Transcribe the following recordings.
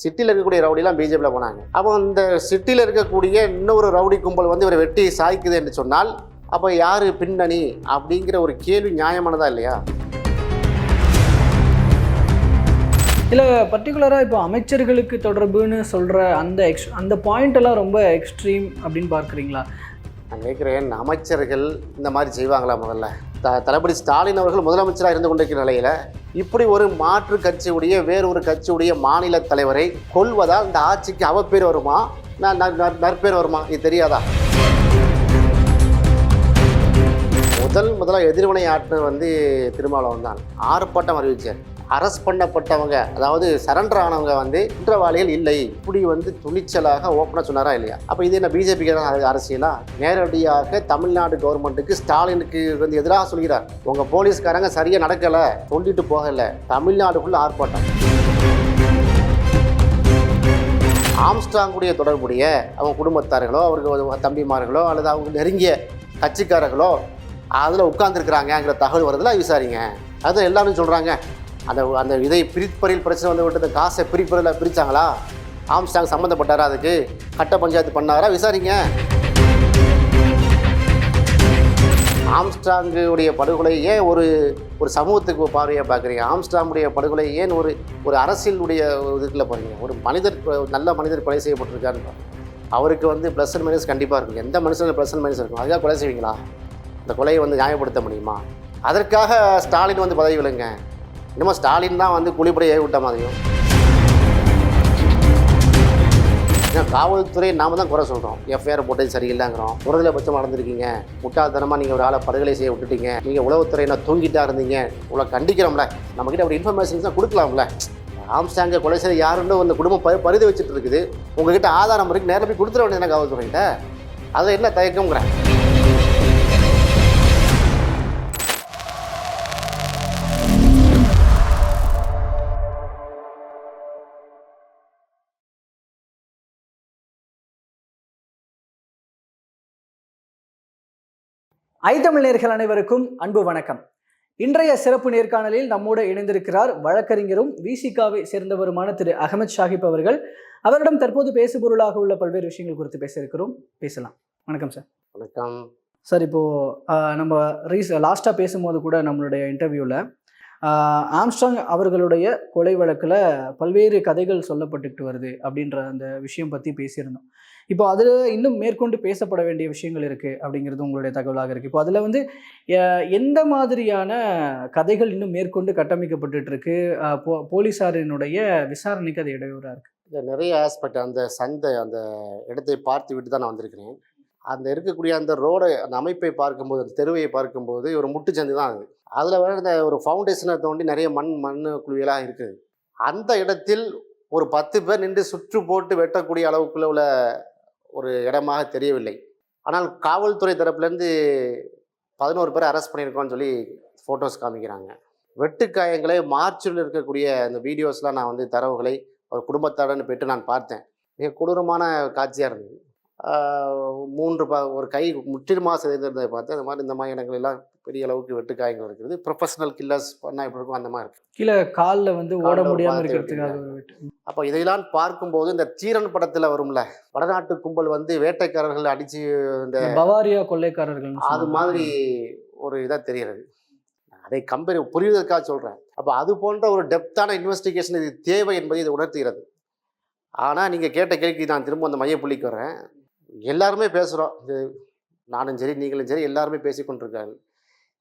சிட்டியில் இருக்கக்கூடிய ரவுடிலாம் பிஜேபியில் போனாங்க. அப்போ இந்த சிட்டியில் இருக்கக்கூடிய இன்னொரு ரவுடி கும்பல் வந்து இவரை வெட்டி சாய்க்குது என்று சொன்னால் அப்போ யார் பின்னணி அப்படிங்கிற ஒரு கேள்வி நியாயமானதா இல்லையா? இல்லை பர்டிகுலராக இப்போ அமைச்சர்களுக்கு தொடர்புன்னு சொல்கிற அந்த எக்ஸ் அந்த பாயிண்ட் எல்லாம் ரொம்ப எக்ஸ்ட்ரீம் அப்படின்னு பார்க்குறீங்களா? நான் கேட்குறேன் அமைச்சர்கள் இந்த மாதிரி செய்வாங்களா முதல்ல? த தளபதி ஸ்டாலின் அவர்கள் முதலமைச்சராக இருந்து கொண்டிருக்கிற நிலையில் இப்படி ஒரு மாற்று கட்சியுடைய வேறொரு கட்சியுடைய மாநில தலைவரை கொள்வதால் இந்த ஆட்சிக்கு அவப்பேர் வருமா? நற்பேர் வருமா? இது தெரியாதா? முதல் முதலாக எதிர்வினை ஆற்றினர் வந்து திருமாவளவன் தான் ஆர்ப்பாட்டம் அறிவிச்சார். அரெஸ்ட் பண்ணப்பட்டவங்க அதாவது சரண்டர் ஆனவங்க வந்து குற்றவாளிகள் இல்லை. இப்படி வந்து துணிச்சலாக ஓப்பனாக சொன்னாரா இல்லையா? அப்போ இது என்ன பிஜேபிக்கு அரசியலா? நேரடியாக தமிழ்நாடு கவர்மெண்ட்டுக்கு ஸ்டாலினுக்கு வந்து எதிராக சொல்கிறார். உங்கள் போலீஸ்காரங்க சரியாக நடக்கலை சொல்லிட்டு போகலை தமிழ்நாடுக்குள்ள ஆர்ப்பாட்டம். ஆம்ஸ்டாங்குடைய தொடர்புடைய அவங்க குடும்பத்தார்களோ அவருக்கு தம்பிமார்களோ அல்லது அவங்க நெருங்கிய கட்சிக்காரர்களோ அதில் உட்காந்துருக்குறாங்கங்கிற தகவல் வருதுல விசாரிங்க. அதுதான் எல்லாரும் சொல்கிறாங்க அந்த அந்த இதை பிரிப்பறையில் பிரச்சனை வந்து விட்டு காசை பிரிப்பறையில் பிரித்தாங்களா ஆம்ஸ்டாங் சம்மந்தப்பட்டாரா அதுக்கு? கட்ட பஞ்சாயத்து பண்ணாரா? விசாரிங்க. ஆம்ஸ்டாங்குடைய படுகொலை ஏன் ஒரு ஒரு சமூகத்துக்கு பார்வையாக பார்க்குறீங்க? ஆம்ஸ்டாங்குடைய படுகொலை ஏன் ஒரு ஒரு அரசியலுடைய இதுக்குள்ள போகிறீங்க ஒரு மனிதர் நல்ல மனிதர் கொலை செய்யப்பட்டிருக்காருன்னு அவருக்கு வந்து ப்ளஸ் அண்ட் மைனஸ் கண்டிப்பாக இருக்கும். எந்த மனுஷனும் ப்ளஸ் அண்ட் மைனஸ் இருக்கும்? அதுக்காக கொலை செய்வீங்களா? இந்த கொலையை வந்து நியாயப்படுத்த முடியுமா? அதற்காக ஸ்டாலின் வந்து பதவி விழுங்க இன்னமும் ஸ்டாலின் தான் வந்து குழிப்படை ஏவி விட்ட மாதிரியும். ஏன்னா காவல்துறை நாம தான் குறை சொல்கிறோம் எஃப்ஐஆர் போட்டது சரியில்லைங்கிறோம். உறதலை பட்சம் நடந்திருக்கீங்க முட்டாள்தனமாக நீங்கள் ஒரு ஆளை படுகொலை செய்ய விட்டுட்டீங்க. நீங்கள் உளவுத்துறையினர் தூங்கிட்டா இருந்தீங்க. உங்களை கண்டிக்கிறோம்ல. நம்மக்கிட்ட அப்படி இன்ஃபர்மேஷன்ஸ் தான் கொடுக்கலாம்ல. ஆம்ஸ்டாங்க கொலை செய்ய யாருன்னு அந்த குடும்பம் பரி பரிது வச்சுட்டு இருக்குது. உங்ககிட்ட ஆதாரம் இருக்கு. நேரில் போய் கொடுத்துட வேண்டியது காவல்துறைகிட்ட? அதில் என்ன தயக்கங்கிறேன் ஐத்தமிழர்கள் அனைவருக்கும் அன்பு வணக்கம். இன்றைய சிறப்பு நேர்காணலில் நம்மோடு இணைந்திருக்கிறார் வழக்கறிஞரும் விசிகாவை சேர்ந்தவருமான திரு அகமது ஷாஹிப் அவர்கள். அவரிடம் தற்போது பேசுபொருளாக உள்ள பல்வேறு விஷயங்கள் குறித்து பேச இருக்கிறோம். பேசலாம். வணக்கம் சார். வணக்கம். சார் இப்போது நம்ம ரீஸ் லாஸ்ட்டாக பேசும்போது கூட நம்மளுடைய இன்டர்வியூவில் ஆம்ஸ்ட்ராங் அவர்களுடைய கொலை வழக்கில் பல்வேறு கதைகள் சொல்லப்பட்டுக்கிட்டு வருது அப்படின்ற அந்த விஷயம் பற்றி பேசியிருந்தோம். இப்போ அதில் இன்னும் மேற்கொண்டு பேசப்பட வேண்டிய விஷயங்கள் இருக்குது அப்படிங்கிறது உங்களுடைய தகவலாக இருக்குது இப்போ அதில் வந்து எந்த மாதிரியான கதைகள் இன்னும் மேற்கொண்டு கட்டமைக்கப்பட்டு இருக்கு போ போலீஸாரினுடைய விசாரணைக்கு அது இடையூறாக இருக்குது நிறைய ஆஸ்பெக்ட் அந்த சந்தை அந்த இடத்தை பார்த்து விட்டு தான் நான் வந்திருக்கிறேன். அந்த இருக்கக்கூடிய அந்த ரோடை அந்த அமைப்பை பார்க்கும்போது அந்த தெருவையை பார்க்கும்போது ஒரு முட்டுச்சந்தை தான் அது. அதில் வர இந்த ஒரு ஃபவுண்டேஷனை தோண்டி நிறைய மண் மண் குழிகளாக இருக்குது. அந்த இடத்தில் ஒரு பத்து பேர் நின்று சுற்று போட்டு வெட்டக்கூடிய அளவுக்குள்ள உள்ள ஒரு இடமாக தெரியவில்லை. ஆனால் காவல்துறை தரப்புலேருந்து பதினோரு பேர் அரெஸ்ட் பண்ணியிருக்கோம்னு சொல்லி ஃபோட்டோஸ் காமிக்கிறாங்க. வெட்டுக்காயங்களை மார்ச்சில் இருக்கக்கூடிய அந்த வீடியோஸ்லாம் நான் வந்து தரவுகளை ஒரு குடும்பத்தாருன்னு பெற்று நான் பார்த்தேன். மிக கொடூரமான காட்சியாக இருந்தது. மூன்று ப ஒரு கை முற்றிலுமாக சிதைந்திருந்ததை பார்த்து அந்த மாதிரி இந்த மாதிரி இடங்கள் எல்லாம் பெரிய அளவுக்கு வெட்டுக்காயங்கள் இருக்கிறது. ப்ரொஃபஷனல் கில்லர்ஸ் பண்ணால் எப்படி இருக்கும்? அந்த மாதிரி இருக்கு. கீழே காலில் வந்து ஓட முடியாமல் இருக்கிறதுக்காக. அப்போ இதையெல்லாம் பார்க்கும்போது இந்த தீரன் படத்தில் வரும்ல வடநாட்டு கும்பல் வந்து வேட்டைக்காரர்கள் அடித்து இந்த இந்த பவாரியா கொள்ளைக்காரர்கள் அது மாதிரி ஒரு இதாக தெரிகிறது. அதை கம்பெனி புரிவதற்காக சொல்கிறேன் அப்போ அது போன்ற ஒரு டெப்த்தான இன்வெஸ்டிகேஷன் இது தேவை என்பதை இது உணர்த்துகிறது. ஆனால் நீங்கள் கேட்ட கேள்விக்கு நான் திரும்ப அந்த மையப்புள்ளிக்கு வரேன் எல்லாருமே பேசுகிறோம் இது நானும் சரி நீங்களும் சரி எல்லாருமே பேசி கொண்டிருக்காங்க.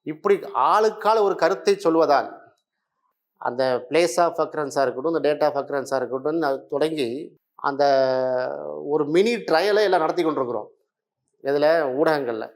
இப்படி ஆளுக்கால ஒரு கருத்தை சொல்வதால் அந்த பிளேஸ் ஆஃப் அக்ரன்ஸாக இருக்கட்டும் இந்த டேட் ஆஃப் அக்ரன்ஸாக இருக்கட்டும் தொடங்கி அந்த ஒரு மினி ட்ரையலை எல்லாம் நடத்தி கொண்டிருக்கிறோம். இதில் ஊடகங்களில்.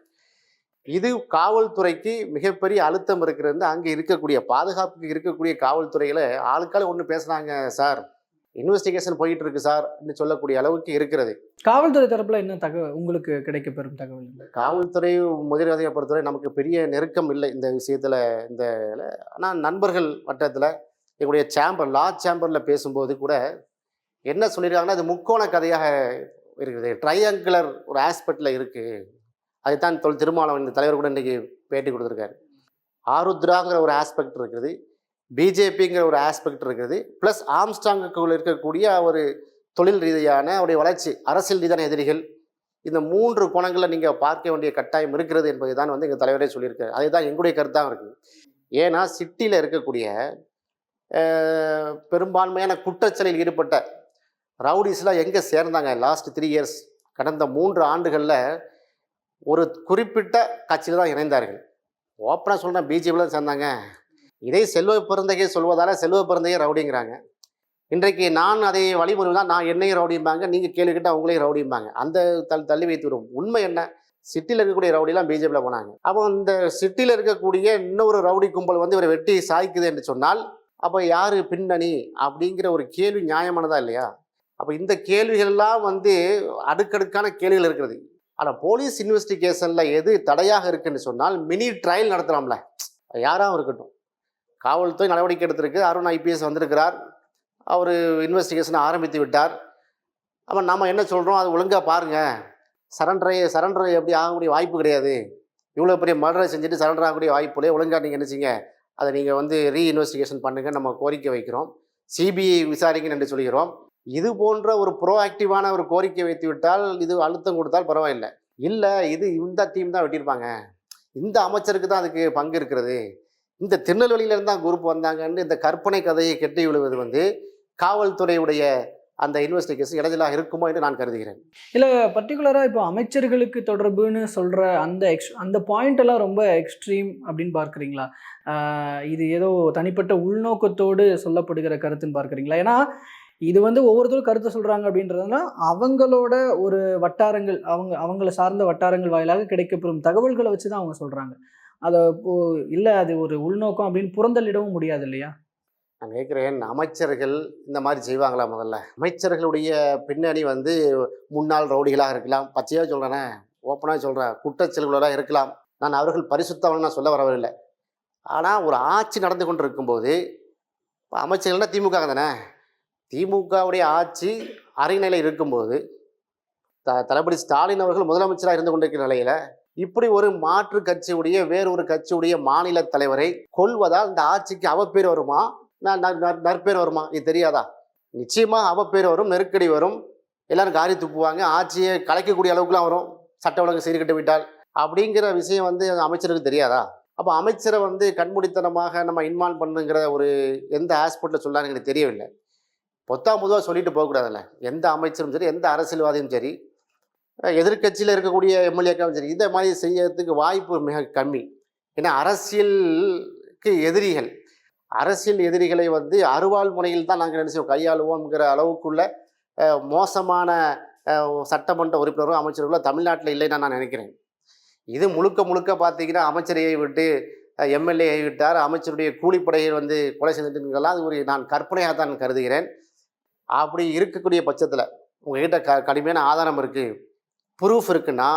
இது காவல்துறைக்கு மிகப்பெரிய அழுத்தம் இருக்கிறது. அங்கே இருக்கக்கூடிய பாதுகாப்புக்கு இருக்கக்கூடிய காவல்துறையில் ஆளுக்கால ஒன்று பேசுனாங்க சார். இன்வெஸ்டிகேஷன் போயிட்டு இருக்கு சார் சொல்லக்கூடிய அளவுக்கு இருக்கிறது. காவல்துறை தரப்புல என்ன தகவல் உங்களுக்கு கிடைக்க பெறும் தகவல்? காவல்துறை முதலிரதையை பொறுத்தவரை நமக்கு பெரிய நெருக்கம் இல்லை இந்த விஷயத்தில் இந்த ஆனால் நண்பர்கள் வட்டத்தில் எங்களுடைய சேம்பர் லா சேம்பரில் பேசும்போது கூட என்ன சொல்லியிருக்காங்கன்னா அது முக்கோண கதையாக இருக்குது. ட்ரையாங்குலர் ஒரு ஆஸ்பெக்டில் இருக்குது அதுதான் தொல் திருமாவளவன் இந்த தலைவர் கூட இன்றைக்கி பேட்டி கொடுத்துருக்காரு. ஆருத்ராங்கிற ஒரு ஆஸ்பெக்ட் இருக்குது. பிஜேபிங்கிற ஒரு ஆஸ்பெக்ட் இருக்குது. ப்ளஸ் ஆம்ஸ்டாங்குக்குள் இருக்கக்கூடிய ஒரு தொழில் ரீதியான அவருடைய வளர்ச்சி அரசியல் ரீதியான எதிரிகள் இந்த மூன்று குணங்களை நீங்கள் பார்க்க வேண்டிய கட்டாயம் இருக்கிறது என்பது தான் வந்து எங்கள் தலைவரே சொல்லியிருக்காரு. அதுதான் எங்களுடைய கருத்தாக இருக்குது ஏன்னா சிட்டியில் இருக்கக்கூடிய பெரும்பான்மையான குற்றச்சலையில் ஈடுபட்ட ரவுடிஸ்லாம் எங்கே சேர்ந்தாங்க? லாஸ்ட் த்ரீ இயர்ஸ் கடந்த மூன்று ஆண்டுகளில் ஒரு குறிப்பிட்ட கட்சியில் தான் இணைந்தார்கள். ஓப்பனாக சொல்கிறேன் பிஜேபியில் தான் சேர்ந்தாங்க. இதை செல்வ பிறந்தகை சொல்வதால் செல்வ பிறந்தகை ரவுடிங்கிறாங்க. இன்றைக்கு நான் அதை வழிமுறை தான் நான் என்னையும் ரவுடிம்பாங்க நீங்கள் கேள்வி கேட்டால் அவங்களையும் ரவுடிம்பாங்க அந்த தள் தள்ளி வைத்து விடும். உண்மை என்ன? சிட்டியில் இருக்கக்கூடிய ரவுடிலாம் பிஜேபியில் போனாங்க. அப்போ இந்த சிட்டியில் இருக்கக்கூடிய இன்னொரு ரவுடி கும்பல் வந்து இவரை வெட்டி சாய்க்குது என்று சொன்னால் அப்போ யார் பின்னணி அப்படிங்கிற ஒரு கேள்வி நியாயமானதா இல்லையா? அப்போ இந்த கேள்விகள்லாம் வந்து அடுக்கடுக்கான கேள்விகள் இருக்கிறது ஆனால் போலீஸ் இன்வெஸ்டிகேஷனில் எது தடையாக இருக்குன்னு சொன்னால் மினி ட்ரையல் நடத்தலாம்ல. யாராகவும் இருக்கட்டும். காவல்துறை நடவடிக்கை எடுத்திருக்கு. அருண் ஐபிஎஸ் வந்திருக்கிறார். அவர் இன்வெஸ்டிகேஷனை ஆரம்பித்து விட்டார். அப்போ நம்ம என்ன சொல்கிறோம் அது ஒழுங்காக பாருங்கள் சரண்டரை சரண்டர் எப்படி ஆகக்கூடிய வாய்ப்பு கிடையாது. இவ்வளோ பெரிய மர்டரை செஞ்சுட்டு சரண்டர் ஆகக்கூடிய வாய்ப்பு இல்லையே. ஒழுங்காக நீங்கள் நினச்சிங்க அதை நீங்கள் வந்து ரீ இன்வெஸ்டிகேஷன் நம்ம கோரிக்கை வைக்கிறோம். சிபிஐ விசாரிங்கன்னு என்று சொல்கிறோம். இது போன்ற ஒரு ப்ரோஆக்டிவான ஒரு கோரிக்கை வைத்து விட்டால் இது அழுத்தம் கொடுத்தால் பரவாயில்லை. இல்லை இது இந்த டீம் தான் வெட்டியிருப்பாங்க. இந்த அமைச்சருக்கு தான் அதுக்கு பங்கு இருக்கிறது. இந்த திருநெல்வேலியிலேருந்து தான் குரூப் வந்தாங்கன்னு இந்த கற்பனை கதையை கெட்டி விழுவது வந்து காவல்துறையுடைய அந்த இன்வெஸ்டிகேஷன் இடைஞ்சலாக இருக்குமோ என்று நான் கருதுகிறேன். இல்லை பர்டிகுலராக இப்போ அமைச்சர்களுக்கு தொடர்புன்னு சொல்கிற அந்த எக்ஸ் அந்த பாயிண்ட் எல்லாம் ரொம்ப எக்ஸ்ட்ரீம் அப்படின்னு பார்க்குறீங்களா? இது ஏதோ தனிப்பட்ட உள்நோக்கத்தோடு சொல்லப்படுகிற கருத்துன்னு பார்க்குறீங்களா? ஏன்னா இது வந்து ஒவ்வொருத்தரும் கருத்தை சொல்கிறாங்க அப்படின்றதுனா அவங்களோட ஒரு வட்டாரங்கள் அவங்க அவங்கள சார்ந்த வட்டாரங்கள் வாயிலாக கிடைக்கப்பெறும் தகவல்களை வச்சு தான் அவங்க சொல்கிறாங்க அதை இல்லை அது ஒரு உள்நோக்கம் அப்படின்னு புறந்தள்ளிடவும் முடியாது இல்லையா நான் கேட்குறேன் அமைச்சர்கள் இந்த மாதிரி செய்வாங்களா முதல்ல? அமைச்சர்களுடைய பின்னணி வந்து முன்னாள் ரவுடிகளாக இருக்கலாம். பச்சையாக சொல்கிறேனே ஓப்பனாக சொல்கிறேன் குற்றச்செயல்களாக இருக்கலாம். நான் அவர்கள் பரிசுத்தவன் நான் சொல்ல வரவில்லை. ஆனால் ஒரு ஆட்சி நடந்து கொண்டு இருக்கும்போது இப்ப அமைச்சர்கள்னா திமுக தானே? திமுகவுடைய ஆட்சி அரைநிலை இருக்கும்போது த தளபதி ஸ்டாலின் அவர்கள் முதலமைச்சராக இருந்து கொண்டிருக்கிற நிலையில் இப்படி ஒரு மாற்று கட்சியுடைய வேறொரு கட்சியுடைய மாநில தலைவரை கொல்வதால் இந்த ஆட்சிக்கு அவப்பேர் வருமா? நான் நற்பேர் வருமா? இது தெரியாதா? நிச்சயமாக அவப்பேர் வரும் நெருக்கடி வரும். எல்லாரும் காரி துப்புவாங்க. ஆட்சியை கலைக்கக்கூடிய அளவுக்குலாம் வரும். சட்ட ஒழுங்கு சீர்கட்டு விட்டால் அப்படிங்கிற விஷயம் வந்து அமைச்சருக்கு தெரியாதா? அப்போ அமைச்சரை வந்து கண்மூடித்தனமாக நம்ம இன்வால்வ் பண்ணுங்கிற ஒரு எந்த ஆஸ்பெக்டில் சொல்லான்னு எனக்கு தெரியவில்லை. பொத்தாம் பொதுவாக சொல்லிட்டு போகக்கூடாதுல்ல. எந்த அமைச்சரும் சரி எந்த அரசியல்வாதியும் சரி எதிர்க்கட்சியில் இருக்கக்கூடிய எம்எல்ஏக்காவும் சரி இந்த மாதிரி செய்யறதுக்கு வாய்ப்பு மிக கம்மி. ஏன்னா அரசியலுக்கு எதிரிகள் அரசியல் எதிரிகளை வந்து அருவாள் முனையில் தான் நாங்கள் நினைச்சோம் கையாளுவோம்ங்கிற அளவுக்குள்ள மோசமான சட்டமன்ற உறுப்பினரும் அமைச்சர்களும் தமிழ்நாட்டில் இல்லைன்னு நான் நினைக்கிறேன். இது முழுக்க முழுக்க பார்த்தீங்கன்னா அமைச்சரையை விட்டு எம்எல்ஏ விட்டார். அமைச்சருடைய கூலிப்படையை வந்து கொலை செஞ்சுட்டுங்கெல்லாம் அது ஒரு நான் கற்பனையாக தான் கருதுகிறேன். அப்படி இருக்கக்கூடிய பட்சத்தில் உங்ககிட்ட க கடுமையான ஆதாரம் இருக்குது ப்ரூஃப் இருக்குன்னா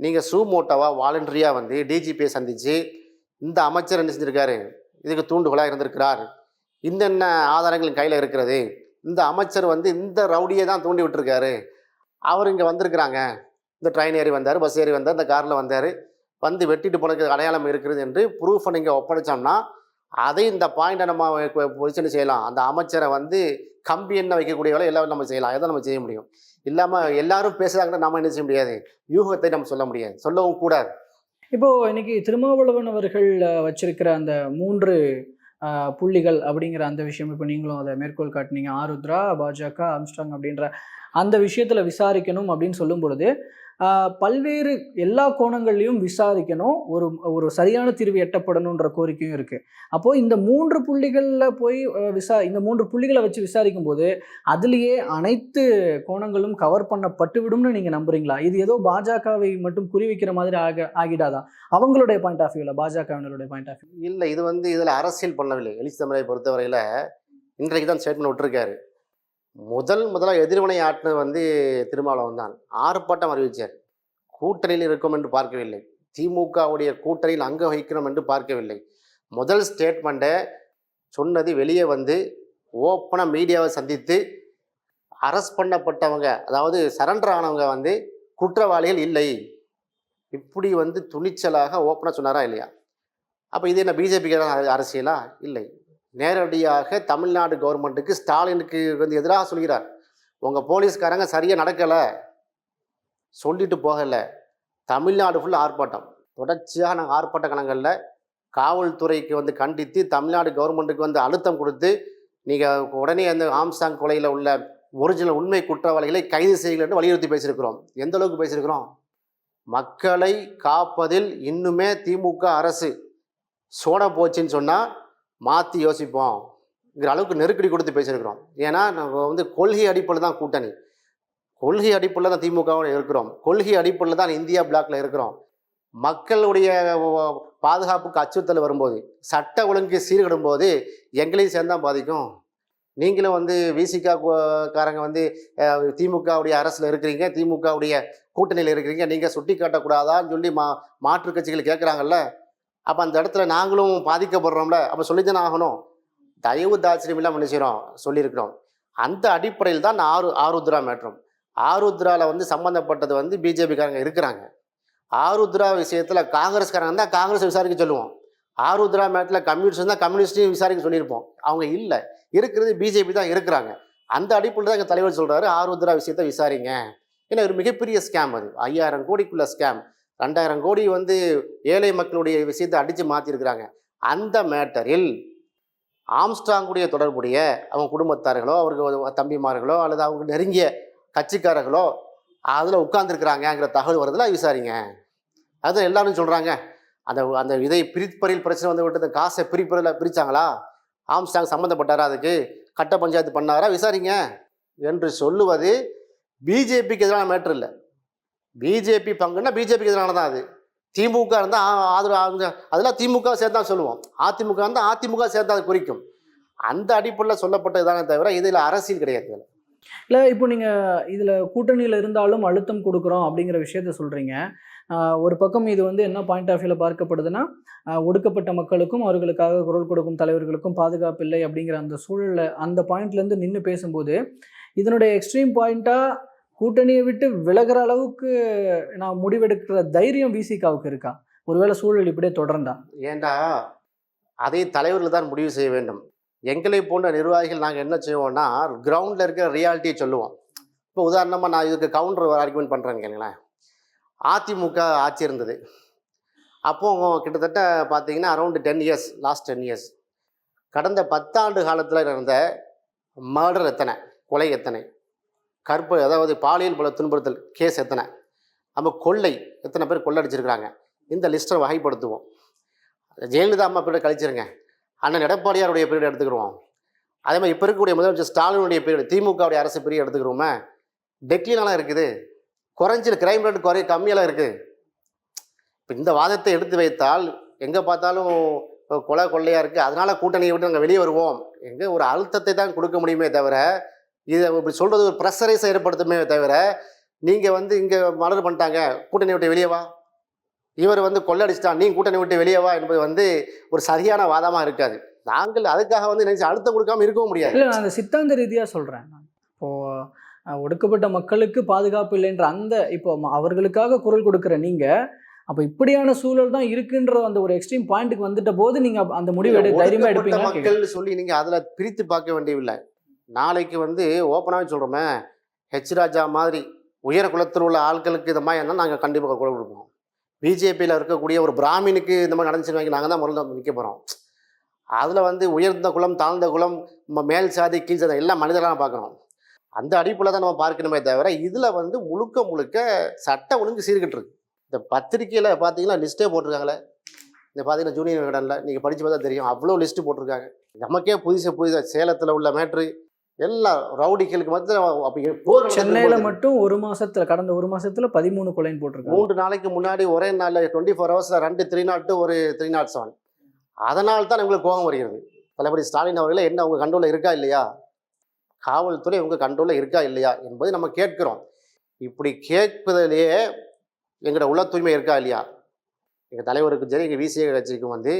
நீங்கள் சூமோட்டோவாக வாலண்டரியாக வந்து டிஜிபியை சந்தித்து இந்த அமைச்சர் என்ன செஞ்சுருக்காரு? இதுக்கு தூண்டுகோலாக இருந்திருக்கிறார். இன்னென்ன ஆதாரங்கள் கையில் இருக்கிறது? இந்த அமைச்சர் வந்து இந்த ரவுடியை தான் தூண்டி விட்டுருக்காரு. அவர் இங்கே வந்திருக்கிறாங்க. இந்த ட்ரெயின் ஏறி வந்தார் பஸ் ஏறி வந்தார் இந்த காரில் வந்தார். வந்து வெட்டிட்டு போனதுக்கு அடையாளம் இருக்கிறது என்று ப்ரூஃபை நீங்கள் ஒப்படைச்சோம்னா அதை இந்த பாயிண்ட்டை நம்ம பொசிஷன் செய்யலாம். அந்த அமைச்சரை வந்து கம்பி என்ன வைக்கக்கூடிய வேலை எல்லாம் நம்ம செய்யலாம். அதை நம்ம செய்ய முடியும். இல்லாமல் எல்லாரும் பேசுகிறாங்கன்னா நம்ம என்ன செய்ய முடியாது? யூகத்தை நம்ம சொல்ல முடியாது. சொல்லவும் கூடாது. இப்போது இன்னைக்கு திருமாவளவன் அவர்கள் வச்சிருக்கிற அந்த மூன்று புள்ளிகள் அப்படிங்கிற அந்த விஷயம் இப்போ நீங்களும் அதை மேற்கோள் காட்டினீங்க. ஆருத்ரா பாஜக அம்ஸ்டாங் அப்படின்ற அந்த விஷயத்தில் விசாரிக்கணும் அப்படின்னு சொல்லும் பொழுது பல்வேறு எல்லா கோணங்கள்லையும் விசாரிக்கணும். ஒரு ஒரு சரியான தீர்வு எட்டப்படணுன்ற கோரிக்கையும் இருக்குது அப்போது இந்த மூன்று புள்ளிகளில் போய் விசா இந்த மூன்று புள்ளிகளை வச்சு விசாரிக்கும் போது அதுலேயே அனைத்து கோணங்களும் கவர் பண்ணப்பட்டு விடும்னு நீங்கள் நம்புறீங்களா? இது ஏதோ பாஜகவை மட்டும் குறிவைக்கிற மாதிரி ஆக ஆகிடாதான் அவங்களுடைய பாயிண்ட் ஆஃப் வியூவில் பாஜகவினருடைய பாயிண்ட் ஆஃப் வியூ இல்லை இது வந்து இதில் அரசியல் பண்ணவில்லை. எலிஸ் தமிழை பொறுத்தவரையில் இன்றைக்கு தான் ஸ்டேட்மெண்ட் விட்டுருக்காரு. முதல் முதலாக எதிர்வினை ஆட்டினது வந்து திருமாவளவன் தான் ஆர்ப்பாட்டம் அறிவித்தார் கூட்டணியில் இருக்கும் என்று பார்க்கவில்லை. திமுகவுடைய கூட்டணியில் அங்கம் வகிக்கணும் என்று பார்க்கவில்லை. முதல் ஸ்டேட்மெண்ட்டை சொன்னது வெளியே வந்து ஓப்பனாக மீடியாவை சந்தித்து அரெஸ்ட் பண்ணப்பட்டவங்க அதாவது சரண்டர் ஆனவங்க வந்து குற்றவாளிகள் இல்லை. இப்படி வந்து துணிச்சலாக ஓப்பனாக சொன்னாரா இல்லையா? அப்போ இது என்ன பிஜேபிக்கு அரசியலா? இல்லை. நேரடியாக தமிழ்நாடு கவர்மெண்ட்டுக்கு ஸ்டாலினுக்கு வந்து எதிராக சொல்கிறார். உங்கள் போலீஸ்காரங்க சரியாக நடக்கலை. சொல்லிட்டு போகலை. தமிழ்நாடு ஃபுல் ஆர்ப்பாட்டம். தொடர்ச்சியாக நாங்கள் ஆர்ப்பாட்ட கணங்களில் காவல்துறைக்கு வந்து கண்டித்து தமிழ்நாடு கவர்மெண்ட்டுக்கு வந்து அழுத்தம் கொடுத்து நீங்கள் உடனே அந்த ஆம்சாங் கொலையில் உள்ள ஒரிஜினல் உண்மை குற்றவாளிகளை கைது செய்யலன்னு வலியுறுத்தி பேசியிருக்கிறோம். எந்த அளவுக்கு பேசியிருக்கிறோம்? மக்களை காப்பதில் இன்னுமே திமுக அரசு சோட போச்சுன்னு சொன்னால் மாற்றி யோசிப்போம்ங்கிற அளவுக்கு நெருக்கடி கொடுத்து பேசியிருக்கிறோம். ஏன்னா நம்ம வந்து கொள்கை அடிப்படையில் தான் கூட்டணி. கொள்கை அடிப்படையில் தான் திமுகவோட இருக்கிறோம். கொள்கை அடிப்படையில் தான் இந்தியா பிளாக்ல இருக்கிறோம். மக்களுடைய பாதுகாப்புக்கு அச்சுறுத்தல் வரும்போது சட்ட ஒழுங்கு சீர்கிடும் போது எங்களையும் சேர்ந்தான் பாதிக்கும். நீங்களும் வந்து விசிகா காரங்க வந்து திமுகவுடைய அரசில் இருக்கிறீங்க திமுகவுடைய கூட்டணியில் இருக்கிறீங்க நீங்கள் சுட்டி காட்டக்கூடாதான்னு சொல்லி மா மாற்றுக் கட்சிகள் கேட்குறாங்கல்ல அப்போ அந்த இடத்துல நாங்களும் பாதிக்கப்படுறோம்ல அப்போ சொல்லித்தானே ஆகணும். தயவு தாட்சியம் இல்லாமல் சொல்லியிருக்கிறோம். அந்த அடிப்படையில் தான் ஆரு ஆருத்ரா மேற்றம். ஆருத்ராவில் வந்து சம்மந்தப்பட்டது வந்து பிஜேபிக்காரங்க இருக்கிறாங்க. ஆருத்ரா விஷயத்தில் காங்கிரஸ்காரங்க தான் காங்கிரஸ் விசாரிக்க சொல்லுவோம். ஆருத்ரா மேட்டில் கம்யூனிஸ்ட் தான் கம்யூனிஸ்டையும் விசாரிக்க சொல்லியிருப்போம். அவங்க இல்லை. இருக்கிறது பிஜேபி தான் இருக்கிறாங்க. அந்த அடிப்படையில் தான் எங்கள் தலைவர் சொல்கிறாரு ஆருத்ரா விஷயத்தை விசாரிங்க. ஏன்னா ஒரு மிகப்பெரிய ஸ்கேம் அது. ஐயாயிரம் கோடிக்குள்ள ஸ்கேம் ரெண்டாயிரம் கோடி வந்து ஏழை மக்களுடைய விஷயத்தை அடித்து மாற்றிருக்கிறாங்க அந்த மேட்டரில் ஆம்ஸ்டாங்குடைய தொடர்புடைய அவங்க குடும்பத்தார்களோ அவருக்கு தம்பிமார்களோ அல்லது அவங்க நெருங்கிய கட்சிக்காரர்களோ அதில் உட்கார்ந்துருக்குறாங்கங்கிற தகவல் வருதுல விசாரிங்க. அதுதான் எல்லாரும் சொல்கிறாங்க அந்த அந்த இதை பிரிப்பறில் பிரச்சனை வந்து விட்டு அந்த காசை பிரிப்பறில் பிரித்தாங்களா ஆம்ஸ்டாங் சம்மந்தப்பட்டாரா அதுக்கு? கட்ட பஞ்சாயத்து பண்ணாரா? விசாரிங்க. என்று சொல்லுவது பிஜேபிக்கு எதிரான மேட்ரு இல்லை. பிஜேபி பங்குன்னா பிஜேபிக்கு எதிரான தான் அது. திமுக இருந்தால் ஆதரவு அதெல்லாம் திமுக சேர்த்து தான் சொல்லுவோம். அதிமுக இருந்தால் அதிமுக சேர்த்து அது குறிக்கும். அந்த அடிப்படையில் சொல்லப்பட்டதுதானே தவிர இதில் அரசியல் கிடையாது இல்லை இப்போ நீங்கள் இதில் கூட்டணியில் இருந்தாலும் அழுத்தம் கொடுக்குறோம் அப்படிங்கிற விஷயத்த சொல்கிறீங்க ஒரு பக்கம் இது வந்து என்ன பாயிண்ட் ஆஃப் வியூவில் பார்க்கப்படுதுன்னா ஒடுக்கப்பட்ட மக்களுக்கும் அவர்களுக்காக குரல் கொடுக்கும் தலைவர்களுக்கும் பாதுகாப்பு இல்லை அப்படிங்கிற அந்த சூழலில் அந்த பாயிண்ட்லேருந்து நின்று பேசும்போது இதனுடைய எக்ஸ்ட்ரீம் பாயிண்ட்டாக கூட்டணியை விட்டு விலகிற அளவுக்கு நான் முடிவெடுக்கிற தைரியம் விசிகாவுக்கு இருக்கா? ஒருவேளை சூழல் இப்படியே தொடர்ந்தா? ஏண்டா அதை தலைவர்கள் தான் முடிவு செய்ய வேண்டும். எங்களை போன்ற நிர்வாகிகள் நாங்கள் என்ன செய்வோம்னா கிரவுண்டில் இருக்கிற ரியாலிட்டியை சொல்லுவோம். இப்போ உதாரணமாக நான் இதுக்கு கவுண்டர் ஆர்குமெண்ட் பண்ணுறேன்னு கேளுங்களேன். அதிமுக ஆட்சி இருந்தது. அப்போ கிட்டத்தட்ட பார்த்தீங்கன்னா around ten years last ten years கடந்த பத்தாண்டு காலத்தில் நடந்த மர்டர் எத்தனை? கொலை எத்தனை? கற்பு அதாவது பாலியல் பல துன்புறுத்தல் கேஸ் எத்தனை? நம்ம கொள்ளை எத்தனை பேர் கொள்ளடிச்சிருக்கிறாங்க? இந்த லிஸ்ட்டை வகைப்படுத்துவோம். ஜெயலலிதா அம்மா பீரியட் கழிச்சிருங்க. அண்ணன் எடப்பாடியாருடைய பீரியட் எடுத்துக்கிறோம் அதே மாதிரி இப்போ இருக்கக்கூடிய முதலமைச்சர் ஸ்டாலினுடைய பீரியட் திமுகவுடைய அரசு பீரியட் எடுத்துக்கிறோமே டெக்லினெல்லாம் இருக்குது. குறைஞ்சிரு கிரைம் ரேட் குறை கம்மியெல்லாம் இருக்குது இப்போ இந்த வாதத்தை எடுத்து வைத்தால் எங்கே பார்த்தாலும் கொலை கொள்ளையாக இருக்குது அதனால் கூட்டணியை விட்டு நாங்கள் வெளியே வருவோம். எங்கே ஒரு அழுத்தத்தை தான் கொடுக்க முடியுமே தவிர இதை இப்படி சொல்கிறது ஒரு ப்ரெஷரைஸை ஏற்படுத்துமே தவிர நீங்கள் வந்து இங்கே மலர் பண்ணிட்டாங்க கூட்டணி விட்டு வெளியே வா. இவர் வந்து கொள்ளடிச்சிட்டான் நீ கூட்டணி விட்டு வெளியே வா என்பது வந்து ஒரு சரியான வாதமாக இருக்காது. நாங்கள் அதுக்காக வந்து நினைச்சு அழுத்தம் கொடுக்காம இருக்கவும் முடியாது. இல்லை நான் அந்த சித்தாந்த ரீதியாக சொல்கிறேன் இப்போது ஒடுக்கப்பட்ட மக்களுக்கு பாதுகாப்பு இல்லைன்ற அந்த இப்போ அவர்களுக்காக குரல் கொடுக்குற நீங்கள் அப்போ இப்படியான சூழல் தான் இருக்குன்ற அந்த ஒரு எக்ஸ்ட்ரீம் பாயிண்ட்டுக்கு வந்துட்ட போது நீங்கள் அந்த முடிவு தைரியமாக எடுப்பீங்க மக்கள் சொல்லி நீங்க அதுல பிரித்து பார்க்க வேண்டியதில்லை. நாளைக்கு வந்து ஓப்பனாகவே சொல்கிறோமே ஹெச் ராஜா மாதிரி உயர குலத்தில் உள்ள ஆட்களுக்கு இந்த மாதிரி இருந்தால் நாங்கள் கண்டிப்பாக குரல் கொடுப்போம். பிஜேபியில் இருக்கக்கூடிய ஒரு பிராமினுக்கு இந்த மாதிரி நடந்துச்சுன்னு நாங்கள் தான் முதல்ல நிற்க போகிறோம் அதில் வந்து உயர்ந்த குலம் தாழ்ந்த குலம் நம்ம மேல் சாதி கீழ் சாதி எல்லாம் மனிதர்களாக பார்க்கணும். அந்த அடிப்பில் தான் நம்ம பார்க்கணுமே தவிர இதில் வந்து முழுக்க முழுக்க சட்ட ஒழுங்கு சீர்கிட்டு இருக்கு இந்த பத்திரிக்கையில் பார்த்தீங்கன்னா லிஸ்ட்டே போட்டிருக்காங்களே. இந்த பார்த்தீங்கன்னா ஜூனியர் விகடனில் நீங்கள் படித்து பார்த்தா தெரியும் அவ்வளோ லிஸ்ட்டு போட்டிருக்காங்க. நமக்கே புதுசு புதுசாக சேலத்தில் உள்ள மேட்ரு எல்லாம் ரவுடிகளுக்கு மத்தியில் நடக்குது சென்னையில். மட்டும் ஒரு மாசத்துல கடந்த ஒரு மாசத்துல பதிமூணு கொலைன்னு போட்டிருக்காங்க. மூன்று நாளைக்கு முன்னாடி ஒரே நாளில் டுவெண்ட்டி ஃபோர் ஹவர்ஸில் ரெண்டு த்ரீ நாட் டூ ஒரு த்ரீ நாட் செவன் அதனால தான் உங்களுக்கு கோபம் வருகிறது. தளபதி ஸ்டாலின் அவர்களே என்ன உங்கள் கண்ட்ரோலில் இருக்கா இல்லையா? காவல்துறை உங்கள் கண்ட்ரோலில் இருக்கா இல்லையா? என்பதை நம்ம கேட்கிறோம். இப்படி கேட்பதிலேயே எங்களோட உள்ள தூய்மை இருக்கா இல்லையா? எங்கள் தலைவருக்கும் சரி எங்கள் விசிஏ கட்சிக்கும் வந்து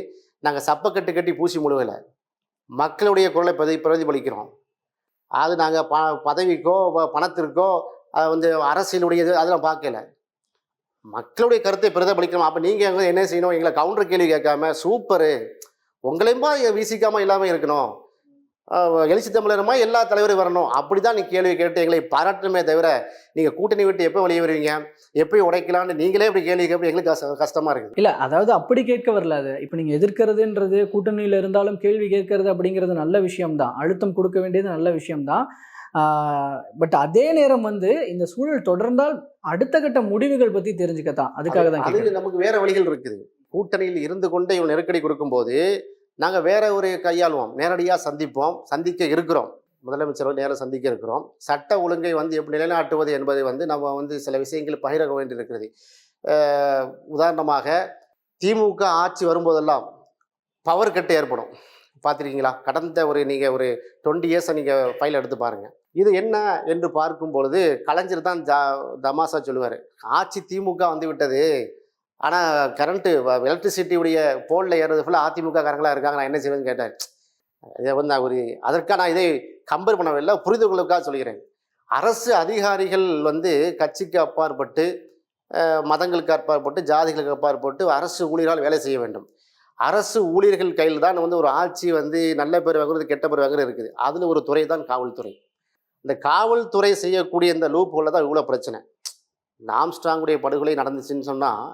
நாங்கள் சப்பக்கட்டு கட்டி பூசி முழுகலை. மக்களுடைய குரலை பிரதி பிரதிபலிக்கிறோம். அது நாங்கள் ப பதவிக்கோ பணத்திற்கோ வந்து அரசியலுடையது அதெல்லாம் பார்க்கல. மக்களுடைய கருத்தை பிரதிபலிக்கணும். அப்போ நீங்கள் என்ன செய்யணும்? எங்களை கவுண்டர் கேள்வி கேட்காம சூப்பரு. உங்களையும்பா விசிக்காமல் இல்லாமல் இருக்கணும். எழுச்சி தமிழருமா எல்லா தலைவரும் வரணும். அப்படி தான் நீ கேள்வி கேட்டு எங்களை பாராட்டணுமே தவிர நீங்கள் கூட்டணி விட்டு எப்போ வெளியே வருவீங்க? எப்போ உடைக்கலான்னு நீங்களே இப்படி கேள்வி கேட்ப எங்களுக்கு கஷ்ட கஷ்டமாக இருக்குது. இல்ல அதாவது அப்படி கேட்க வரல அது. இப்போ நீங்க எதிர்க்கிறதுன்றது கூட்டணியில இருந்தாலும் கேள்வி கேட்கறது அப்படிங்கிறது நல்ல விஷயம்தான். அழுத்தம் கொடுக்க வேண்டியது நல்ல விஷயம்தான். பட் அதே நேரம் வந்து இந்த சூழல் தொடர்ந்தால் அடுத்த கட்ட முடிவுகள் பத்தி தெரிஞ்சுக்கத்தான். அதுக்காக தான். நமக்கு வேற வழிகள் இருக்குது. கூட்டணியில் இருந்து கொண்டு இவன் நெருக்கடி கொடுக்கும்போது நாங்கள் வேற ஒரு கையாளுவோம். நேரடியாக சந்திப்போம். சந்திக்க இருக்கிறோம். முதலமைச்சரோடு நேரம் சந்திக்க இருக்கிறோம். சட்ட ஒழுங்கை வந்து எப்படி நிலைநாட்டுவது என்பதை வந்து நம்ம வந்து சில விஷயங்கள் பகிரக வேண்டியிருக்கிறது. உதாரணமாக திமுக ஆட்சி வரும்போதெல்லாம் பவர் கட்டு ஏற்படும். பார்த்துருக்கீங்களா? கடந்த ஒரு நீங்கள் ஒரு டுவெண்ட்டி இயர்ஸை நீங்கள் ஃபைல் எடுத்து பாருங்கள் இது என்ன என்று பார்க்கும் பொழுது கலைஞர் தான் ஜா தமாசா சொல்லுவார். ஆட்சி திமுக வந்து விட்டது. ஆனால் கரண்ட்டு எலக்ட்ரிசிட்டியுடைய போலில் ஏறது ஃபுல்லாக அதிமுக காரங்களாக இருக்காங்க. நான் என்ன செய்வேன்னு கேட்டார் இதை வந்து நான் ஒரு அதற்காக நான் இதை கம்பேர் பண்ணவில்லை புரிந்துகொள்ளுக்காக சொல்கிறேன். அரசு அதிகாரிகள் வந்து கட்சிக்கு அப்பாற்பட்டு மதங்களுக்கு அப்பாற்பட்டு ஜாதிகளுக்கு அப்பாற்பட்டு அரசு ஊழியரால் வேலை செய்ய வேண்டும். அரசு ஊழியர்கள் கையில் தான் வந்து ஒரு ஆட்சி வந்து நல்ல பேர் வாங்குறது கெட்ட பேர் வாங்குறது இருக்குது. அதில் ஒரு துறை தான் காவல்துறை. இந்த காவல்துறை செய்யக்கூடிய இந்த லூப் தான் இவ்வளோ பிரச்சனை. நாம்ஸ்ட்ராங்குடைய படுகொலை நடந்துச்சுன்னு சொன்னால்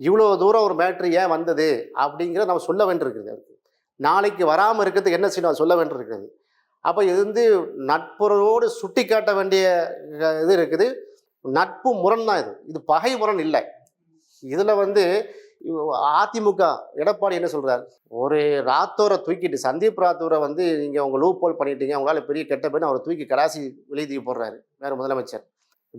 இவ்வளோ தூரம் ஒரு மேட்ரு ஏன் வந்தது அப்படிங்கிறத நம்ம சொல்ல வேண்டியிருக்குது அதுக்கு நாளைக்கு வராமல் இருக்கிறதுக்கு என்ன செய்யணும்? சொல்ல வேண்டியிருக்கிறது. அப்போ இது வந்து நட்புறவோடு சுட்டி காட்ட வேண்டிய இது இருக்குது. நட்பு முரண் தான் இது. இது பகை முரண் இல்லை. இதில் வந்து அதிமுக எடப்பாடி என்ன சொல்கிறார் ஒரு ராத்தோரை தூக்கிட்டு சந்தீப் ராத்தோரை வந்து நீங்கள் உங்கள் லூப் போல் பண்ணிட்டீங்க உங்களால் பெரிய கெட்ட பேர் அவரை தூக்கி கடாசி வெளியே தூக்கி போடுறாரு வேறு முதலமைச்சர்.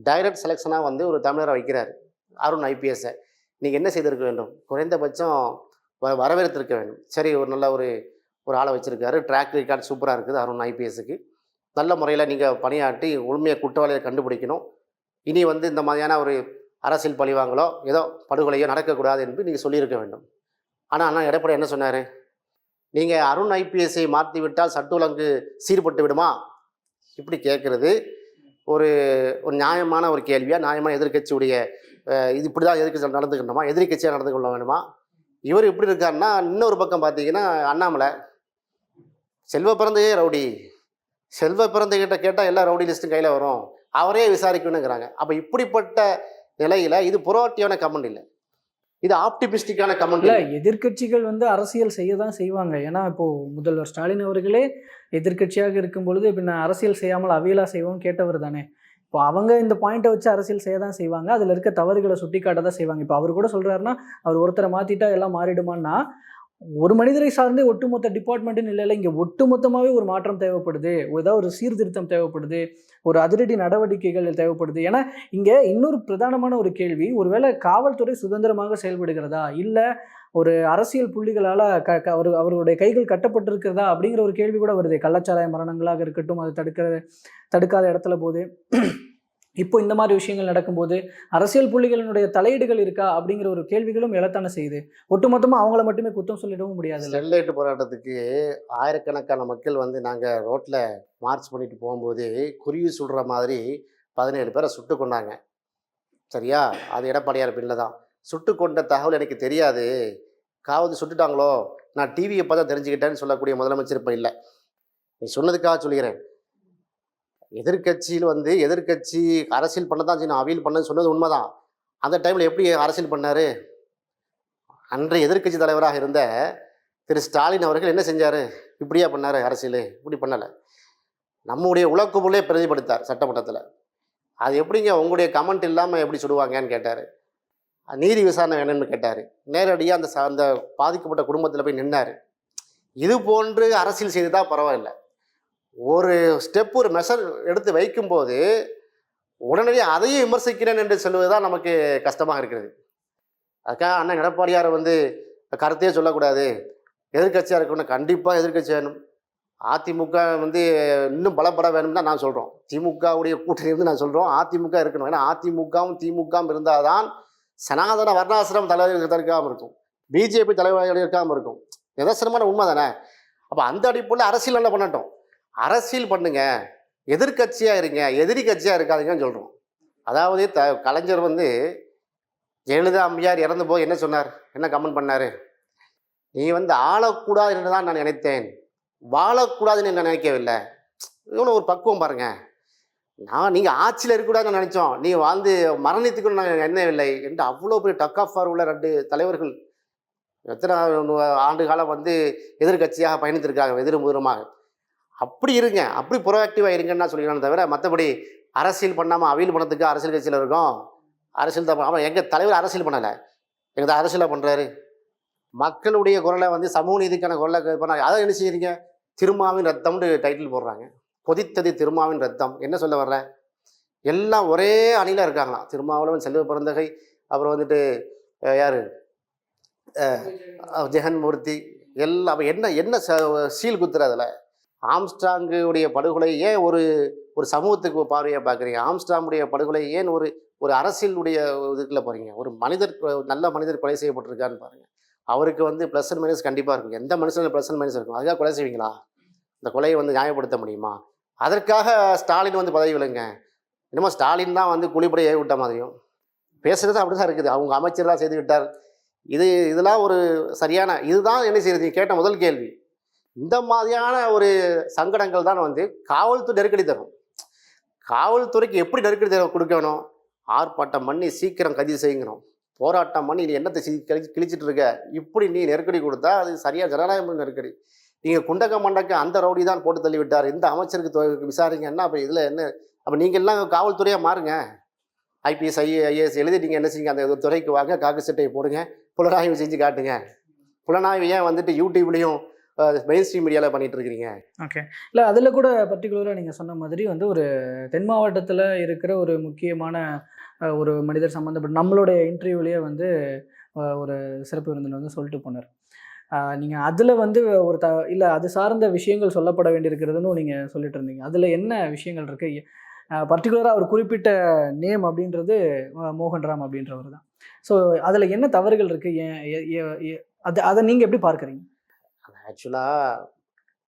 டைரக்ட் செலெக்ஷனாக வந்து ஒரு தமிழரை வைக்கிறார். அருண் ஐபிஎஸ்ஸை நீங்கள் என்ன செய்திருக்க வேண்டும்? குறைந்தபட்சம் வ- வரவேற்றிருக்க வேண்டும். சரி ஒரு நல்ல ஒரு ஒரு ஆளை வச்சுருக்காரு. ட்ராக் ரெக்கார்ட் சூப்பராக இருக்குது அருண் ஐபிஎஸ்க்கு நல்ல முறையில் நீங்கள் பணியாற்றி உண்மையை குற்றவாளியை கண்டுபிடிக்கணும். இனி வந்து இந்த மாதிரியான ஒரு அரசியல் பழிவாங்களோ ஏதோ படுகொலையோ நடக்கக்கூடாது என்று நீங்கள் சொல்லியிருக்க வேண்டும். ஆனால் அண்ணா எடப்பாடி என்ன சொன்னார்? நீங்கள் அருண் ஐபிஎஸ்ஸை மாற்றி விட்டால் சட்ட சீர்பட்டு விடுமா? இப்படி கேட்குறது ஒரு ஒரு நியாயமான ஒரு கேள்வியாக நியாயமான எதிர்க்கட்சியுடைய இது இப்படி தான் எதிர்க்கட்சி நடந்துக்கணுமா? எதிர்க்கட்சியாக நடந்து கொள்ள வேணுமா? இவர் எப்படி இருக்காருன்னா இன்னொரு பக்கம் பார்த்தீங்கன்னா அண்ணாமலை. செல்வ பிறந்தையே ரவுடி. செல்வ பிறந்தகிட்ட கேட்டால் எல்லா ரவுடி லிஸ்ட்டும் கையில் வரும். அவரே விசாரிக்கணுங்கிறாங்க. அப்போ இப்படிப்பட்ட நிலையில் இது புரோட்டியான கமெண்ட் இல்லை. இது ஆப்டிமிஸ்டிக்கான கமெண்ட் இல்ல எதிர்க்கட்சிகள் வந்து அரசியல் செய்ய தான் செய்வாங்க. ஏன்னா இப்போ முதல்வர் ஸ்டாலின் அவர்களே எதிர்க்கட்சியாக இருக்கும் பொழுது பின்ன அரசியல் செய்யாமல் அவியலா செய்வோம் கேட்டவர் தானே. இப்போ அவங்க இந்த பாயிண்ட்டை வச்சு அரசியல் செய்ய தான் செய்வாங்க. அதில் இருக்க தவறுகளை சுட்டி காட்ட தான் செய்வாங்க. இப்போ அவர் கூட சொல்கிறாருன்னா அவர் ஒருத்தரை மாற்றிட்டா எல்லாம் மாறிடுமான்னா ஒரு மனிதரை சார்ந்தே ஒட்டுமொத்த டிபார்ட்மெண்ட்டுன்னு இல்லை இங்கே ஒட்டுமொத்தமாகவே ஒரு மாற்றம் தேவைப்படுது. ஏதாவது ஒரு சீர்திருத்தம் தேவைப்படுது. ஒரு அதிரடி நடவடிக்கைகள் தேவைப்படுது. ஏன்னா இங்கே இன்னொரு பிரதானமான ஒரு கேள்வி ஒருவேளை காவல்துறை சுதந்திரமாக செயல்படுகிறதா? இல்லை ஒரு அரசியல் புள்ளிகளால் க க அவர் அவருடைய கைகள் கட்டப்பட்டிருக்கிறதா அப்படிங்கிற ஒரு கேள்வி கூட வருது. கள்ளச்சாராய மரணங்களாக இருக்கட்டும் அது தடுக்கிற தடுக்காத இடத்துல போது. இப்போ இந்த மாதிரி விஷயங்கள் நடக்கும்போது அரசியல் புள்ளிகளினுடைய தலையீடுகள் இருக்கா அப்படிங்கிற ஒரு கேள்விகளும் எழத்தான செய்யுது. ஒட்டுமொத்தமாக அவங்கள மட்டுமே குத்தம் சொல்லிடவும் முடியாது ஸ்டெர்லைட் போராட்டத்துக்கு ஆயிரக்கணக்கான மக்கள் வந்து நாங்கள் ரோட்டில் மார்ச் பண்ணிட்டு போகும்போது குருவி சுடுற மாதிரி பதினேழு பேரை சுட்டு கொண்டாங்க. சரியா? அது எடப்பாடியார் பின்னில் தான். சுட்டு கொண்ட தகவல் எனக்கு தெரியாது. காவது சுட்டுட்டாங்களோ? நான் டிவியை பார்த்தா தெரிஞ்சுக்கிட்டேன்னு சொல்லக்கூடிய முதலமைச்சர் இப்போ இல்லை. நீ சொன்னதுக்காக சொல்கிறேன் எதிர்க்கட்சியில் வந்து எதிர்க்கட்சி அரசியல் பண்ண தான் செய்யணும் அவியல் பண்ண சொன்னது உண்மைதான். அந்த டைமில் எப்படி அரசியல் பண்ணார்? அன்றைய எதிர்க்கட்சி தலைவராக இருந்த திரு ஸ்டாலின் அவர்கள் என்ன செஞ்சார்? இப்படியா பண்ணார் அரசியல்? இப்படி பண்ணலை. நம்முடைய உலக்குமுள்ளே பிரதிபலித்தார் சட்டமன்றத்தில். அது எப்படிங்க உங்களுடைய கமெண்ட் இல்லாமல் எப்படி சுடுவாங்கன்னு கேட்டார். நீதி விசாரணை வேணும்னு கேட்டார். நேரடியாக அந்த ச- அந்த பாதிக்கப்பட்ட குடும்பத்தில் போய் நின்னார். இது போன்று அரசியல் செய்ததா பரவாயில்லை. ஒரு ஸ்டெப் ஒரு மெஷர் எடுத்து வைக்கும்போது உடனடியாக அதையும் விமர்சிக்கிறேன் என்று சொல்வது தான் நமக்கு கஷ்டமாக இருக்கிறது. அதுக்காக அண்ணன் எடப்பாடியார் வந்து கருத்தையே சொல்லக்கூடாது. எதிர்க்கட்சியாக இருக்கணும். கண்டிப்பாக எதிர்க்கட்சி வேணும். அதிமுக வந்து இன்னும் பலப்பட வேணும் தான் நான் சொல்கிறோம் திமுகவுடைய கூட்டணி இருந்து நான் சொல்கிறோம் அதிமுக இருக்கணும். ஏன்னா அதிமுகவும் திமுகவும் இருந்தால் தான் சனாதன வர்ணாசிரம் தலைவர் இருக்காமல் இருக்கும். பிஜேபி தலைவர் இருக்காமல் இருக்கும். நிதர்சனமான உண்மை தானே? அப்போ அந்த அடிப்படையில் அரசியல் என்ன பண்ணட்டும்? அரசியல் பண்ணுங்க. எதிர்க்கட்சியாக இருங்க. எதிரி கட்சியாக இருக்காதீங்கன்னு சொல்கிறோம் அதாவது த கலைஞர் வந்து ஜெயலலிதா அம்மையார் இறந்து போய் என்ன சொன்னார்? என்ன கமெண்ட் பண்ணார்? நீ வந்து ஆளக்கூடாது என்று தான் நான் நினைத்தேன். வாழக்கூடாதுன்னு நான் நினைக்கவில்லை. இவ்வளோ ஒரு பக்குவம் பாருங்கள் நான் நீங்கள் ஆட்சியில் இருக்கக்கூடாதுன்னு நினச்சோம். நீ வாழ்ந்து மரணித்துக்கணும் என்ன எண்ணவில்லை என்று அவ்வளோ பெரிய டக் ஆஃப் உள்ள ரெண்டு தலைவர்கள் எத்தனை ஆண்டு காலம் வந்து எதிர்கட்சியாக பயணித்திருக்காங்க எதிரும் அப்படி இருங்க. அப்படி ப்ரோஆக்டிவாக இருங்கன்னு நான் தவிர மற்றபடி அரசியல் பண்ணாமல் அவியல் பணத்துக்கு அரசியல் கட்சியில் இருக்கோம். அரசியல் தான் அவன் எங்கள் தலைவர் அரசியல் பண்ணலை. எங்கள் தான் அரசியலாக பண்ணுறாரு மக்களுடைய குரலை வந்து சமூக நீதிக்கான குரலை பண்ண அதை என்ன செய்கிறீங்க திருமாவின் ரத்தம்னு டைட்டில் போடுறாங்க. கொதித்தது திருமாவின் ரத்தம். என்ன சொல்ல வர்ற? எல்லாம் ஒரே அணியில் இருக்காங்களாம். திருமாவளவன் செல்வ பிறந்தகை அப்புறம் வந்துட்டு யார்? யாரு ஜெகன்மூர்த்தி எல்லாம் அப்ப என்ன என்ன ச- சீல் குத்துற அதில்? ஆம்ஸ்டாங்குடைய படுகொலை ஏன் ஒரு ஒரு சமூகத்துக்கு பார்வையாக பார்க்குறீங்க? ஆம்ஸ்டாங்குடைய படுகொலை ஏன் ஒரு ஒரு அரசியலுடைய இதுக்குள்ள போகிறீங்க ஒரு மனிதர் நல்ல மனிதர் கொலை செய்யப்பட்டிருக்கான்னு பாருங்கள் அவருக்கு வந்து ப்ளஸ் அண்ட் மைனஸ் கண்டிப்பாக இருக்கும். எந்த மனுஷனும் ப்ளஸ் அண்ட் மைனஸ் இருக்கும்? அதுக்காக கொலை செய்வீங்களா? இந்த கொலையை வந்து நியாயப்படுத்த முடியுமா? அதற்காக ஸ்டாலின் வந்து பதவி விழுங்க என்னமோ ஸ்டாலின் தான் வந்து குழிப்படை ஏவி விட்ட மாதிரியும். பேசுகிறது அப்படி தான் இருக்குது. அவங்க அமைச்சர்லாம் செய்து விட்டார். இது இதெல்லாம் ஒரு சரியான இதுதான் என்ன செய்யுது? கேட்ட முதல் கேள்வி. இந்த மாதிரியான ஒரு சங்கடங்கள் தான் வந்து காவல்துறை நெருக்கடி தரும். காவல்துறைக்கு எப்படி நெருக்கடி தர கொடுக்கணும்? ஆர்ப்பாட்டம் பண்ணி சீக்கிரம் கைது செய்யணும் போராட்டம் பண்ணி நீ என்னத்தை கிழி கிழிச்சிட்டு இருக்க? இப்படி நீ நெருக்கடி கொடுத்தா அது சரியாக ஜனநாயகம் நெருக்கடி. நீங்கள் குண்டக்க மண்டக்க அந்த ரவுடி தான் போட்டு தள்ளிவிட்டார். இந்த அமைச்சருக்கு தொ- விசாரிங்க. என்ன அப்போ இதில் என்ன? அப்போ நீங்கள் எல்லாம் காவல்துறையாக மாறுங்க. ஐபிஎஸ் ஐஏ ஐஏஎஸ் எழுதி நீங்கள் என்ன செய்யுங்க? அந்த துறைக்கு வாங்க காக்கு சட்டையை போடுங்க புலனாய்வு செஞ்சு காட்டுங்க. புலனாய்வு ஏன் வந்துட்டு யூடியூப்லேயும் மெயின் ஸ்ட்ரீம் மீடியாவில் பண்ணிட்டு இருக்கிறீங்க ஓகே. இல்லை அதில் கூட பர்டிகுலராக நீங்கள் சொன்ன மாதிரி வந்து ஒரு தென் மாவட்டத்தில் இருக்கிற ஒரு முக்கியமான ஒரு மனிதர் சம்மந்தப்பட்ட நம்மளுடைய இன்டர்வியூலேயே வந்து ஒரு சிறப்பு விருந்தினர் வந்து சொல்லிட்டு போனார். நீங்கள் அதில் வந்து ஒரு த இல்லை அது சார்ந்த விஷயங்கள் சொல்லப்பட வேண்டியிருக்கிறதுன்னு நீங்கள் சொல்லிட்டு இருந்தீங்க அதில் என்ன விஷயங்கள் இருக்குது பர்டிகுலராக அவர் குறிப்பிட்ட நேம் அப்படின்றது மோகன்ராம் அப்படின்றவர் தான். ஸோ அதில் என்ன தவறுகள் இருக்குது ஏன் அது அதை நீங்கள் எப்படி பார்க்குறீங்க? ஆக்சுவலாக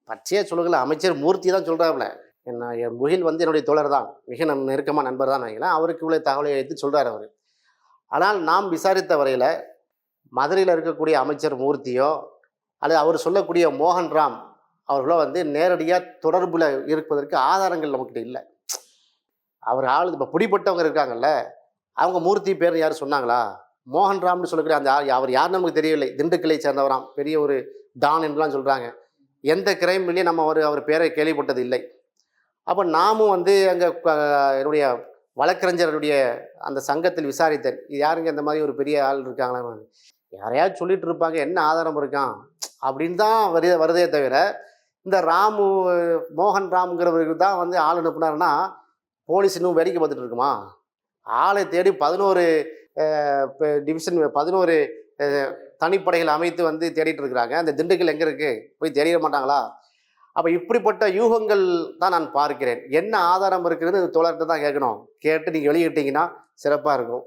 பச்சையாக சொல்லுங்கள அமைச்சர் மூர்த்தி தான் சொல்கிறாப்புல என்ன என் முகில் வந்து என்னுடைய தோழர் தான். மிக நம் நெருக்கமாக நண்பர் தான் நினைக்கிறேன். அவருக்கு இவ்வளோ தகவலை எடுத்து சொல்கிறார் அவர். ஆனால் நாம் விசாரித்த வரையில் மதுரையில் இருக்கக்கூடிய அமைச்சர் மூர்த்தியோ அல்லது அவர் சொல்லக்கூடிய மோகன் ராம் அவர்களோ வந்து நேரடியாக தொடர்பில் இருப்பதற்கு ஆதாரங்கள் நம்மக்கிட்ட இல்லை. அவர் ஆள் இப்போ பிடிப்பட்டவங்க இருக்காங்கல்ல அவங்க மூர்த்தி பேர் யார் சொன்னாங்களா? மோகன் ராம்னு சொல்லக்கூடிய அந்த அவர் யாருன்னு நமக்கு தெரியவில்லை. திண்டுக்கலை சேர்ந்தவராம். பெரிய ஒரு டான் என்றுலாம் சொல்கிறாங்க எந்த கிரைம்லேயும் நம்ம அவர் அவர் பேரை கேள்விப்பட்டது இல்லை. அப்போ நாமும் வந்து அங்கே என்னுடைய வழக்கறிஞருடைய அந்த சங்கத்தில் விசாரித்தேன். இது யாருங்க இந்த மாதிரி ஒரு பெரிய ஆள் இருக்காங்களா? யாரையாவது சொல்லிட்டு இருப்பாங்க என்ன ஆதாரம் இருக்கான் அப்படின்னு தான் வருது வருதே தவிர இந்த ராமு மோகன் ராம்ங்கிறவருக்கு தான் வந்து ஆள் அனுப்புனாருன்னா போலீஸ் இன்னும் வேடிக்கை பார்த்துட்டு இருக்குமா? ஆளை தேடி பதினோரு டிவிஷன் பதினோரு தனிப்படைகள் அமைத்து வந்து தேடிட்டு இருக்கிறாங்க. அந்த திண்டுக்கல் எங்கே இருக்குது போய் தேடிட மாட்டாங்களா? அப்போ இப்படிப்பட்ட யூகங்கள் தான் நான் பார்க்கிறேன். என்ன ஆதாரம் இருக்கிறது தோழர்கிட்ட தான் கேட்கணும். கேட்டு நீங்கள் வெளியிட்டீங்கன்னா சிறப்பாக இருக்கும்.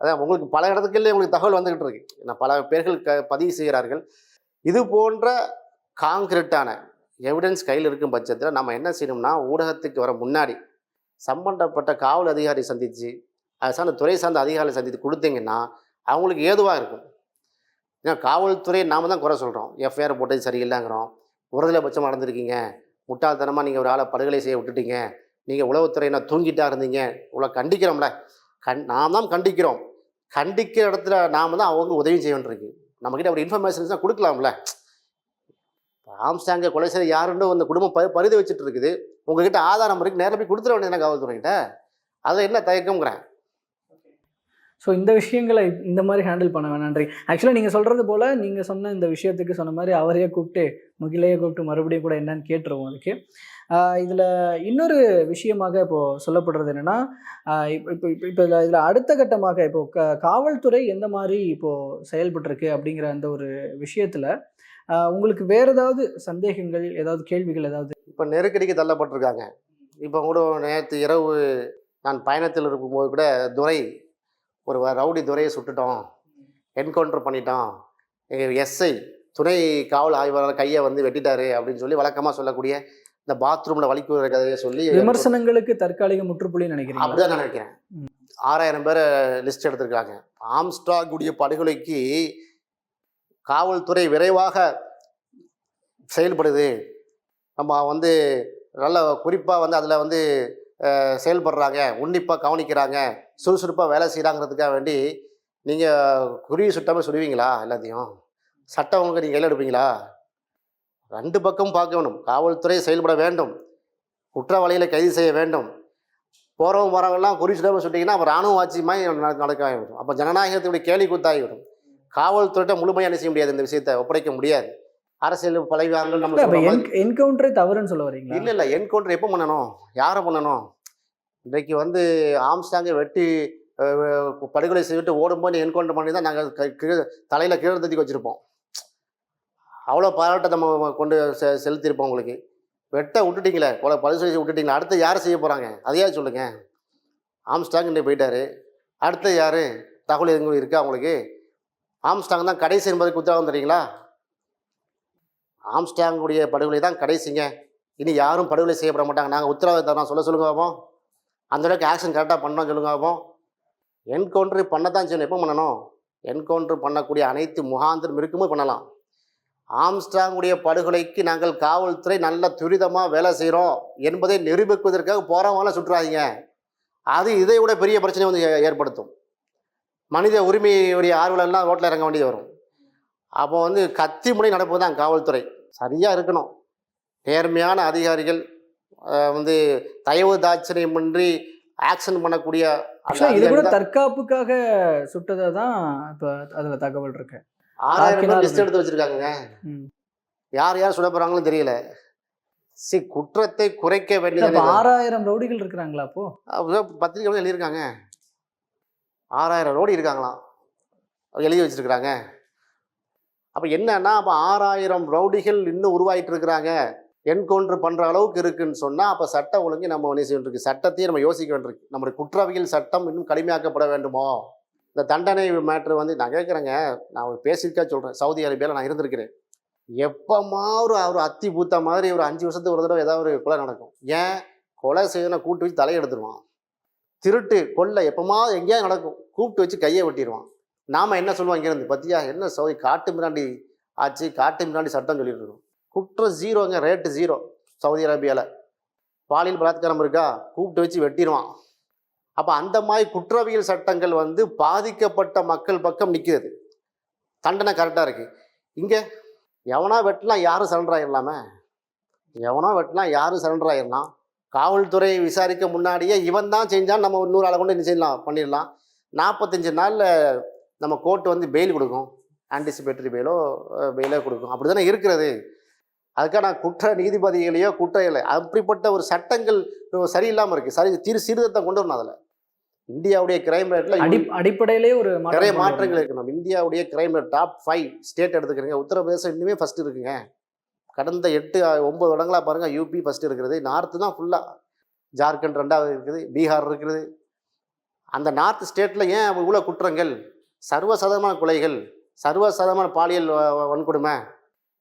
அதான் உங்களுக்கு பல இடத்துக்குள்ளே உங்களுக்கு தகவல் வந்துகிட்டு இருக்கு. நான் பல பேர்கள் க பதிவு செய்கிறார்கள். இது போன்ற காங்கிரீட்டான எவிடன்ஸ் கையில் இருக்கும் பட்சத்தில் நம்ம என்ன செய்யணும்னா ஊடகத்துக்கு வர முன்னாடி சம்பந்தப்பட்ட காவல் அதிகாரி சந்தித்து அது சார்ந்த துறை சார்ந்த அதிகாரிகளை சந்தித்து கொடுத்தீங்கன்னா அவங்களுக்கு ஏதுவாக இருக்கும்? ஏன்னா காவல்துறை நாம தான் குறை சொல்கிறோம் எஃப்ஐஆர் போட்டது சரியில்லைங்கிறோம். உறுதலை பட்சம் நடந்திருக்கீங்க முட்டாள்தனமாக நீங்கள் ஒரு ஆளை படுகொலை செய்ய விட்டுட்டீங்க. நீங்கள் உளவுத்துறையினர் தூங்கிட்டா இருந்தீங்க. உள்ள கண்டிக்கிறோம்ல. கண் நாம் தான் கண்டிக்கிறோம். கண்டிக்கிற இடத்துல நாம தான் அவங்க உதவி செய்ய வேண்டியிருக்கு. நம்மக்கிட்ட ஒரு இன்ஃபர்மேஷன்ஸ் தான் கொடுக்கலாம்ல. ஆம்ஸ்டாங்க கொலை செய்ய யாருன்னு அந்த குடும்பம் ப பரிதி வச்சுட்டு இருக்குது. உங்ககிட்ட ஆதாரம் இருக்கு நேரில் போய் கொடுத்துட வேண்டியது காவல்துறைகிட்ட? அதில் என்ன தயக்கங்கிறேன் ஸோ இந்த விஷயங்களை இந்த மாதிரி ஹேண்டில் பண்ண வேணான்றி ஆக்சுவலாக நீங்கள் சொல்கிறது போல் நீங்கள் சொன்ன இந்த விஷயத்துக்கு சொன்ன மாதிரி அவரையே கூப்பிட்டு முகிலையே கூப்பிட்டு மறுபடியும் கூட என்னன்னு கேட்டுருவோம் அதுக்கு. இதில் இன்னொரு விஷயமாக இப்போது சொல்லப்படுறது என்னென்னா இப்போ இப்போ இப்போ இதில் இதில் அடுத்த கட்டமாக இப்போது க காவல்துறை எந்த மாதிரி இப்போது செயல்பட்டுருக்கு அப்படிங்கிற அந்த ஒரு விஷயத்தில் உங்களுக்கு வேறு ஏதாவது சந்தேகங்கள் ஏதாவது கேள்விகள் ஏதாவது? இப்போ நெருக்கடிக்கு தள்ளப்பட்டிருக்காங்க. இப்போ கூட நேற்று இரவு நான் பயணத்தில் இருக்கும்போது கூட துரை ஒரு ரவுடி துரையை சுட்டுட்டோம். என்கவுண்டர் பண்ணிட்டோம். எங்கள் எஸ்ஐ துணை காவல் ஆய்வாளர் கையை வந்து வெட்டிட்டாரு அப்படின்னு சொல்லி வழக்கமாக சொல்லக்கூடிய இந்த பாத்ரூமில் வலிக்குற கதையை சொல்லி விமர்சனங்களுக்கு தற்காலிக முற்றுப்புள்ளி நினைக்கிறீங்களா? அப்படிதான் நான் நினைக்கிறேன். ஆறாயிரம் பேரை லிஸ்ட் எடுத்திருக்காங்க. ஆம்ஸ்டாக் உடைய படுகொலைக்கு காவல்துறை விரைவாக செயல்படுது. நம்ம வந்து நல்ல குறிப்பாக வந்து அதில் வந்து செயல்படுறாங்க. உன்னிப்பாக கவனிக்கிறாங்க. சுறுசுறுப்பாக வேலை செய்கிறாங்கிறதுக்காக வேண்டி நீங்கள் குருவி சுட்டாமல் சுடுவீங்களா எல்லாத்தையும்? சட்டம் நீங்கள் கையில் எடுப்பீங்களா? ரெண்டு பக்கம் பார்க்க வேணும் காவல்துறை செயல்பட வேண்டும். குற்றவாளிகளை கைது செய்ய வேண்டும். போகிறவங்க போகிறவங்கலாம் குறி சுடாமல் சுட்டிங்கன்னா அப்போ ராணுவ ஆட்சி மாதிரி நட- நடக்க ஆகிவிடும் அப்போ ஜனநாயகத்துடைய கேலி கூத்தாகிவிடும் காவல்துறையிட்ட முழுமையாக என்ன செய்ய முடியாது இந்த விஷயத்தை ஒப்படைக்க முடியாது. அரசியல் பழகிவாங்க நம்ம என்கவுண்டரே தவறுன்னு சொல்ல வரீங்களா? இல்லை இல்லை என்கவுண்டர் எப்போ பண்ணணும்? யாரை பண்ணணும்? இன்றைக்கு வந்து ஆம்ஸ்டாங்கை வெட்டி படுகொலை செய்துட்டு ஓடும்போது என்கவுண்டர் பண்ணி தான் நாங்கள் தலையில் கீழே தூக்கி வச்சுருப்போம். அவ்வளோ பாராட்டத்தை நம்ம கொண்டு செ செலுத்தியிருப்போம் உங்களுக்கு. வெட்ட விட்டுட்டீங்களே கொலை படுகொலை செய்து அடுத்து யார் செய்ய போகிறாங்க அதையா சொல்லுங்கள் ஆம்ஸ்டாங் இன்னைக்கு போயிட்டாரு. அடுத்து யார்? தகவல் எதுவும் இருக்கா உங்களுக்கு? ஆம்ஸ்டாங் தான் கடைசி என்பதுக்கு உத்தரவாதம் தெரியுங்களா? ஆம்ஸ்டாங்குடைய படுகொலை தான் கடைசிங்க. இனி யாரும் படுகொலை செய்யப்பட மாட்டாங்க. நாங்கள் உத்தரவாதம் தரோம் சொல்ல சொல்லுங்க பார்ப்போம் அந்தளவுக்கு ஆக்ஷன் கரெக்டாக பண்ணோம் சொல்லுங்க பார்ப்போம் என்கவுண்டர் பண்ண தான் செய்யணும். எப்போ பண்ணணும்? என்கவுண்டர் பண்ணக்கூடிய அனைத்து முகாந்திரம் இருக்கும்போது பண்ணலாம். ஆம்ஸ்டாங்குடைய படுகொலைக்கு நாங்கள் காவல்துறை நல்ல துரிதமாக வேலை செய்கிறோம் என்பதை நிரூபிப்பதற்காக போகிறவங்களாம் சுற்றுறாதீங்க அது இதை விட பெரிய பிரச்சனை வந்து ஏற்படுத்தும். மனித உரிமையுடைய ஆர்வலெல்லாம் ரோட்டில் இறங்க வேண்டியது வரும். அப்போ வந்து கத்தி முனை நடப்பது தான் காவல்துறை. சரியாக இருக்கணும். நேர்மையான அதிகாரிகள் வந்து தயவு தாட்சணியமின்றி ஆக்ஷன் பண்ணக்கூடிய இது கூட தற்காப்புக்காக சுட்டதா தான் இப்ப அதுல தகவல் இருக்கு. ஆறாயிரம் பேர் லிஸ்ட் எடுத்து வச்சிருக்காங்க. யார் யார் சுட போறாங்களும் தெரியல. சி குற்றத்தை குறைக்க வேண்டியது ஆறாயிரம் ரவுடிகள் இருக்கிறாங்களா அப்போ? பத்திரிகை எழுதியிருக்காங்க. ஆறாயிரம் ரோடி இருக்காங்களாம். எழுதி வச்சிருக்கிறாங்க. அப்போ என்னன்னா அப்போ ஆறாயிரம் ரவுடிகள் இன்னும் உருவாயிட்டு இருக்கிறாங்க என்கவுண்டர் பண்ணுற அளவுக்கு இருக்குன்னு சொன்னால் அப்போ சட்ட ஒழுங்கு நம்ம என்ன செய்ய வேண்டியிருக்கு? சட்டத்தையும் நம்ம யோசிக்க வேண்டியிருக்கு. நம்முடைய குற்றவியல் சட்டம் இன்னும் கடுமையாக்கப்பட வேண்டுமோ? இந்த தண்டனை மேட்ரு வந்து நான் கேட்குறேங்க. நான் ஒரு பேசியிருக்கா சொல்கிறேன் சவுதி அரேபியாவில் நான் இருந்திருக்கிறேன். எப்பமா ஒரு அத்தி பூத்த மாதிரி ஒரு அஞ்சு வருஷத்துக்கு ஒரு தடவை ஏதாவது ஒரு கொலை நடக்கும். ஏன்? கொலை செய்யணும் கூப்பிட்டு வச்சு தலையெடுத்துருவான் திருட்டு கொள்ளை எப்பமா எங்கேயாவது நடக்கும். கூப்பிட்டு வச்சு கையை வெட்டிடுவான் நாம் என்ன சொல்லுவோம் இங்கேருந்து பத்தியா? என்ன சவுதி காட்டு மிராண்டி ஆச்சு காட்டு மிராண்டி சட்டம் சொல்லிட்டு இருக்கோம் குற்றம் ஜீரோங்க ரேட்டு ஜீரோ சவுதி அரேபியாவில் பாலியல் பலாத்காரம் இருக்கா? கூப்பிட்டு வச்சு வெட்டிடுவான் அப்போ அந்த மாதிரி குற்றவியல் சட்டங்கள் வந்து பாதிக்கப்பட்ட மக்கள் பக்கம் நிற்கிறது தண்டனை கரெக்டாக இருக்குது இங்கே எவனா வெட்டலாம் யாரும் சரண்டர் ஆகிடலாமே எவனோ வெட்டலாம் யாரும் சரண்டர் ஆகிடலாம் காவல்துறை விசாரிக்க முன்னாடியே இவன் தான் செஞ்சால் நம்ம இன்னொரு ஆளை கொண்டு என்ன செய்யலாம் பண்ணிடலாம். நாற்பத்தஞ்சு நாளில் நம்ம கோர்ட்டு வந்து பெயில் கொடுக்கும். ஆன்டிசிபேட்டரி பெயிலோ பெயிலோ கொடுக்கும். அப்படி தானே இருக்கிறது? அதுக்காக நான் குற்ற நீதிபதிகளையோ குற்ற இல்லை. அப்படிப்பட்ட ஒரு சட்டங்கள் சரியில்லாமல் இருக்குது சரி திரு சீர்திருத்தம் கொண்டு வரணும் அதில். இந்தியாவுடைய கிரைம் ரேட்டில் அடி அடிப்படையிலே ஒரு நிறைய மாற்றங்கள். இருக்கு. நம்ம இந்தியாவுடைய கிரைம் டாப் ஃபைவ் ஸ்டேட் எடுத்துக்கிறீங்க. உத்தரப்பிரதேசம் இன்னுமே ஃபர்ஸ்ட் இருக்குங்க. கடந்த எட்டு ஒன்பது இடங்களா பாருங்க யூபி ஃபர்ஸ்ட் இருக்கிறது நார்த்து தான் ஃபுல்லாக ஜார்க்கண்ட் ரெண்டாவது இருக்குது பீகார் இருக்குது. அந்த நார்த் ஸ்டேட்டில் ஏன் இவ்வளோ குற்றங்கள்? சர்வசாதாரணமான கொலைகள் சர்வசாதாரணமான பாலியல் வன்கொடுமை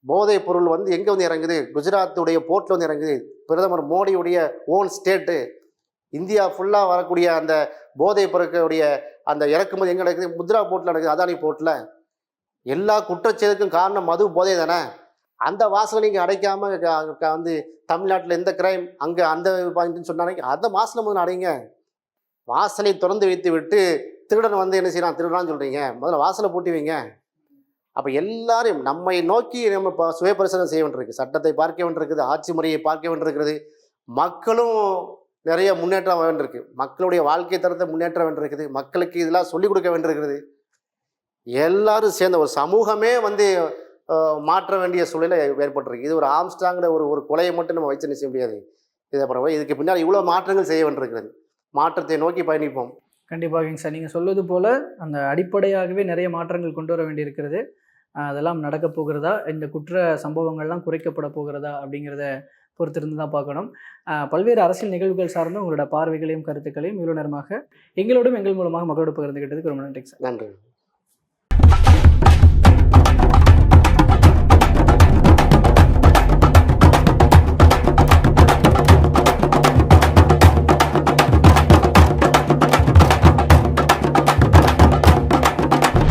போதைப் பொருள் வந்து எங்கே வந்து இறங்குது? குஜராத்துடைய போர்ட்டில் வந்து இறங்குது. பிரதமர் மோடியுடைய ஓன் ஸ்டேட்டு இந்தியா ஃபுல்லாக வரக்கூடிய அந்த போதைப் பொருட்களுடைய அந்த இறக்குமதி எங்கே நடக்குது? முத்ரா போர்ட்டில் நடக்குது அதானி போர்ட்டில் எல்லா குற்றச்செயலுக்கும் காரணம் மது போதை தானே? அந்த வாசலை நீங்கள் அடைக்காமல் வந்து தமிழ்நாட்டில் எந்த கிரைம் அங்கே அந்த பாயிண்ட்னு சொன்னாங்க அந்த வாசலை முதல்ல அடைங்க. வாசலை திறந்து வைத்து விட்டு திருடன் வந்து என்ன செய்யலாம் திருடான்னு சொல்கிறீங்க முதல்ல வாசலை பூட்டி வைங்க. அப்போ எல்லாரையும் நம்மை நோக்கி நம்ம இப்போ சுய பரிசனம் செய்ய வேண்டியிருக்கு. சட்டத்தை பார்க்க வேண்டியிருக்குது ஆட்சி முறையை பார்க்க வேண்டியிருக்கிறது. மக்களும் நிறைய முன்னேற்றம் வேண்டியிருக்கு மக்களுடைய வாழ்க்கை தரத்தை முன்னேற்ற வேண்டியிருக்குது மக்களுக்கு இதெல்லாம் சொல்லிக் கொடுக்க வேண்டியிருக்கிறது எல்லாரும் சேர்ந்த ஒரு சமூகமே வந்து மாற்ற வேண்டிய சூழ்நிலை ஏற்பட்டிருக்கு. இது ஒரு ஆம்ஸ்டாங்கிற ஒரு ஒரு கொலையை மட்டும் நம்ம வச்சு செய்ய முடியாது. இதை அப்புறம் இதுக்கு பின்னால் இவ்வளோ மாற்றங்கள் செய்ய வேண்டியிருக்கிறது மாற்றத்தை நோக்கி பயணிப்போம். கண்டிப்பாக சார். நீங்கள் சொல்வது போல் அந்த அடிப்படையாகவே நிறைய மாற்றங்கள் கொண்டு வர வேண்டியிருக்கிறது. அதெல்லாம் நடக்க போகிறதா? இந்த குற்ற சம்பவங்கள்லாம் குறைக்கப்பட போகிறதா? அப்படிங்கிறத பொறுத்திருந்து தான் பார்க்கணும். பல்வேறு அரசியல் நிகழ்வுகள் சார்ந்த உங்களோட பார்வைகளையும் கருத்துக்களையும் இவ்வளோ நேரமாக எங்களோடும் எங்கள் மூலமாக மக்களோடு பகிர்ந்துகிட்டதுக்கு ரொம்ப நன்றி சார். நன்றி.